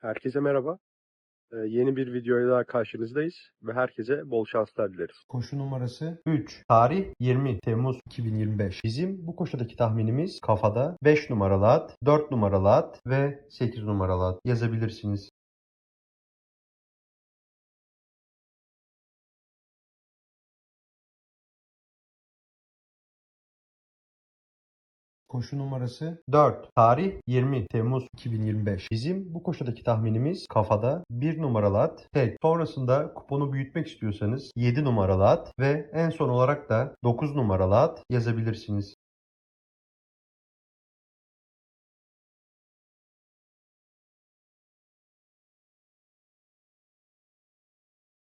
Herkese merhaba. Ee, yeni bir videoyla daha karşınızdayız ve herkese bol şanslar dileriz. Koşu numarası 3. Tarih 20 Temmuz 2025. Bizim bu koşudaki tahminimiz kafada 5 numaralı at, 4 numaralı at ve 8 numaralı at yazabilirsiniz. Koşu numarası 4. Tarih 20 Temmuz 2025. Bizim bu koşudaki tahminimiz kafada 1 numaralı at, tek. Sonrasında kuponu büyütmek istiyorsanız 7 numaralı at ve en son olarak da 9 numaralı at yazabilirsiniz.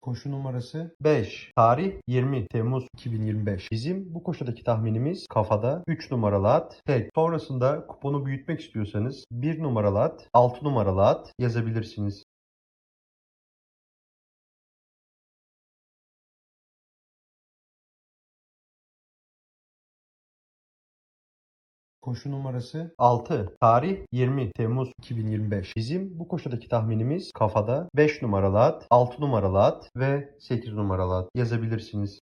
Koşu numarası 5. Tarih 20 Temmuz 2025. Bizim bu koşudaki tahminimiz kafada 3 numaralı at, tek. Sonrasında kuponu büyütmek istiyorsanız 1 numaralı at, 6 numaralı at yazabilirsiniz. Koşu numarası 6. Tarih 20 Temmuz 2025. Bizim bu koşudaki tahminimiz kafada 5 numaralı at, 6 numaralı at ve 8 numaralı at yazabilirsiniz.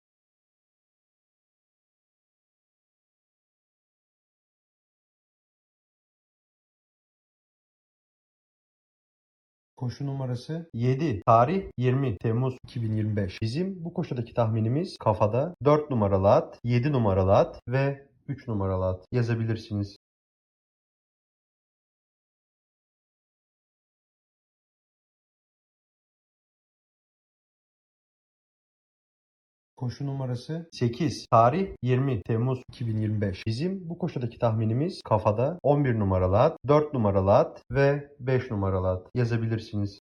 Koşu numarası 7. Tarih 20 Temmuz 2025. Bizim bu koşudaki tahminimiz kafada 4 numaralı at, 7 numaralı at ve 3 numaralı at yazabilirsiniz. Koşu numarası 8. Tarih 20 Temmuz 2025. Bizim bu koşudaki tahminimiz kafada 11 numaralı at, 4 numaralı at ve 5 numaralı at yazabilirsiniz.